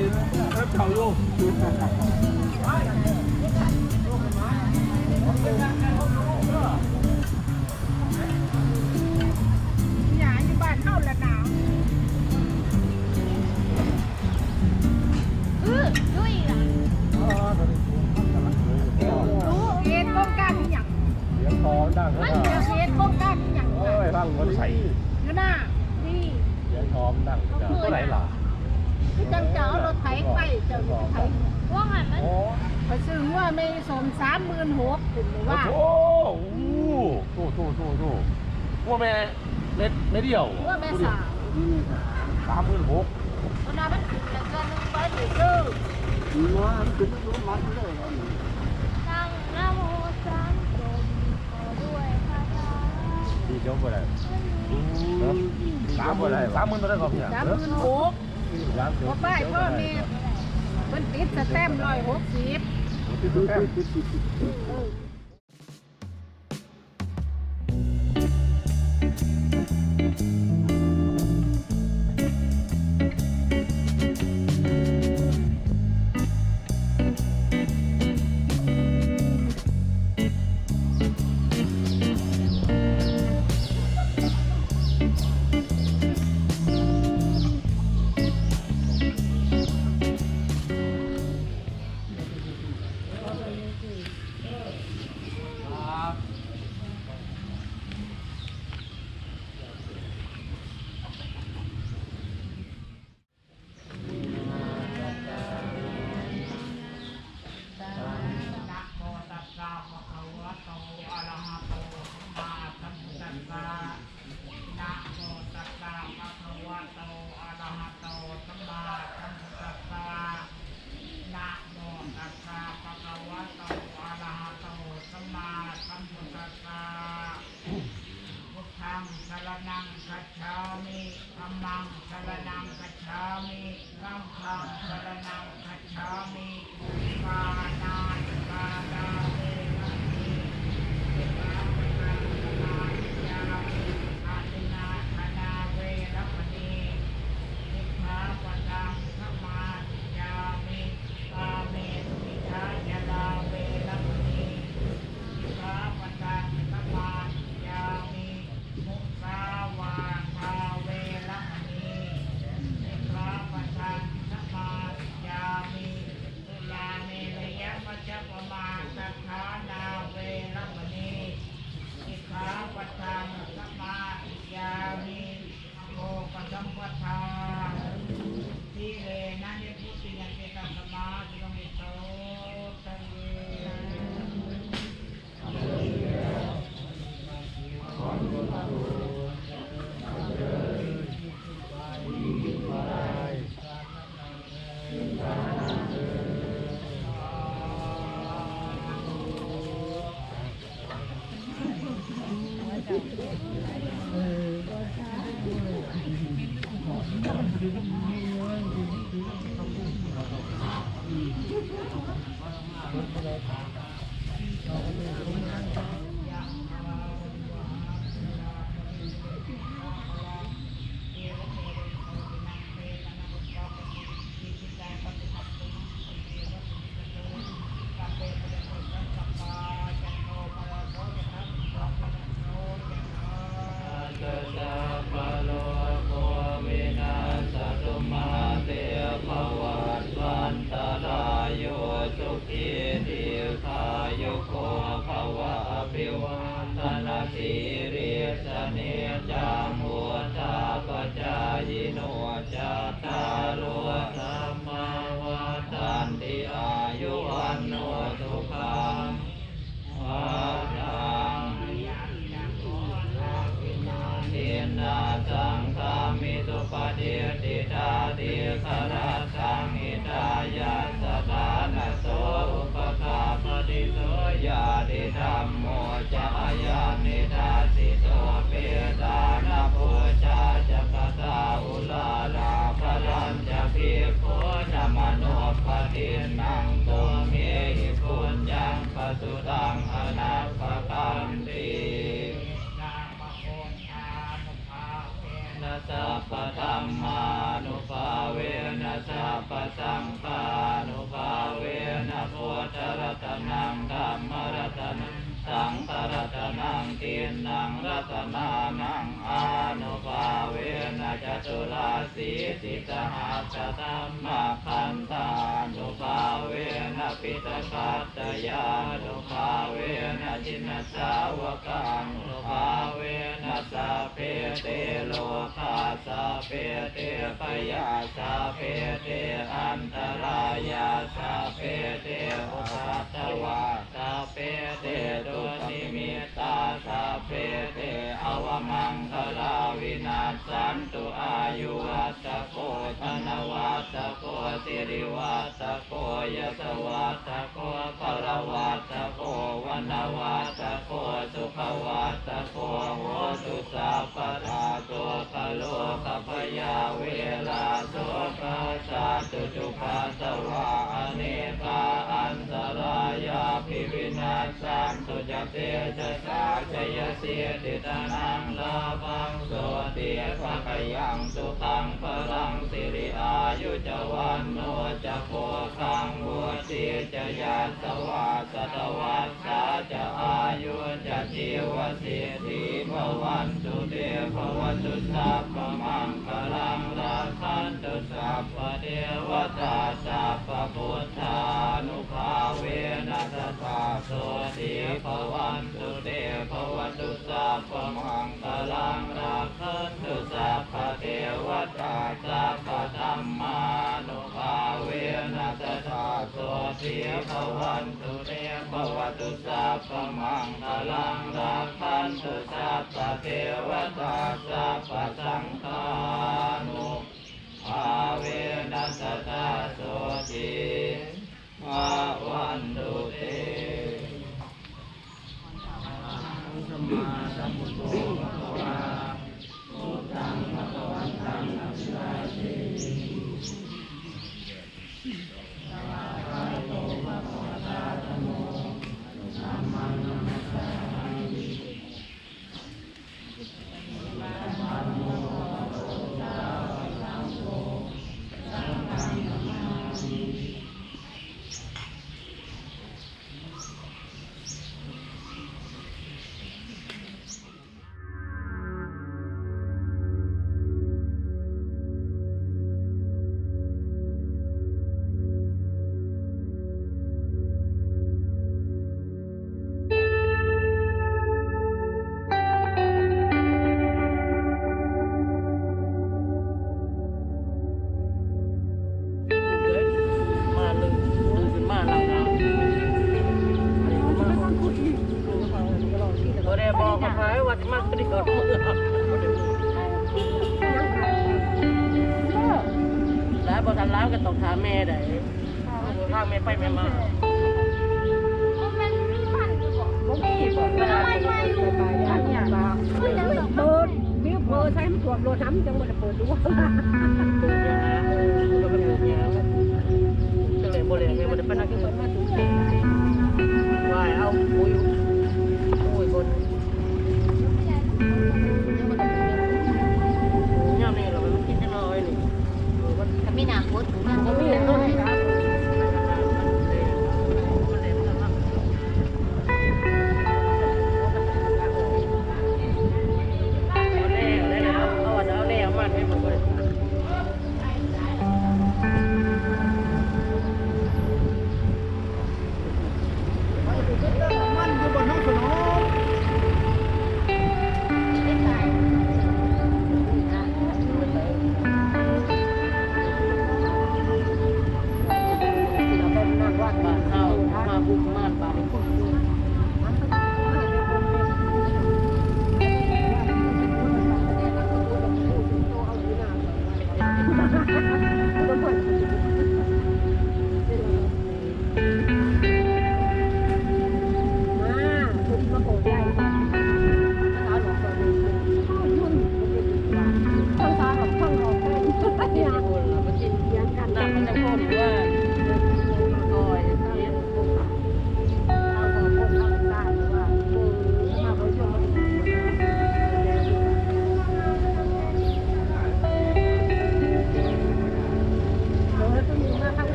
ริ่มเข่าอยู่หยาอยู่บ้านเฮาละหนาวเออด้วยอะรู้เฮ็ดป้องกันอีหยังเสียงคอดังมัเขานจะเฮ็ดป้องกันอีหยังเอ้ยฟังคนใส่อยู่น่ะนี่เสียงคอมันดังเท่าไหร่ล่ะ คือจังจะเอารถไถไปเจ้าอยู่ไถว่าไงมันโอ้ไปซื้อว่าไม่สม36,000ถึงว่าโหโอ้โหโอ้โหโอ้โหว่าแม่เม็ดเม็ดเดียวว่าแม่สาวสามหมื่นหกวันนั้นมันขึ้นแล้วก็นึงไปซื้อตั้งนะโมสามจบขอด้วยคาถาดีจบไปเลยสามหมื่นสามหมื่นตัวได้ก่อนพี่36,000 บ่ป้ายพ่อแม่เพิ่นติดสแตมป์160 สสะภะคะวะโตอะระหะโตสัมมาสัมพุทธัสสะนะโมตัสสะภะคะวะโต น จะธรรมคันธานุภาเวนะปิตกัตตยานุภาเวนะจินสาวกาน เตโลกาสัพเพเตปยาสัพเพเตอันตรายาสัพเพเตอุปัตวาสัพเพเตตุนิมิตาสัพเพเตอวมังคลาวินาศสันตุอายุวัตโกธนวัตโกสิริวัตโกยสวัตโกภรวัตโกวันวัตโกสุขวัต ยเสียติตานังลาภังโสติภะกยังสุขังพลังสิริอายุจวันโนจะโพคังบัวติจะยาสวาสตวัสสาจะอายุจะจีวสิทธิภวันสุเดภวันสุสัพ มังคลังรักขันตุสัพพเทวตาสัพพธรรมานุภาเวนัสสะโสติภวันตุเตภวันตุสัพพมังคลังรักขันตุสัพพเทวตาสัพพสังฆานุภาเวนัสสะโสติภวันตุเต Mata Motola. ว่าจะมาปฏิบัติมือแล้วบ่ทันแล้วก็ต้องถามแม่ได้ทางแม่ไปแม่มามันมีพันอยู่บ่บ่มีบ่เวลาไปไปไปอันเนี้ยว่เปิดมีเบอร์ใช้มันถ่วมรถน้ำจังบ่ได้เปิดดูตื่นยังนะก็เป็นอย่างนี้จังเลยบ่เลยแม่บ่ได้ไปนั่งกินข้าววายเอาปุ้ยปุ้ย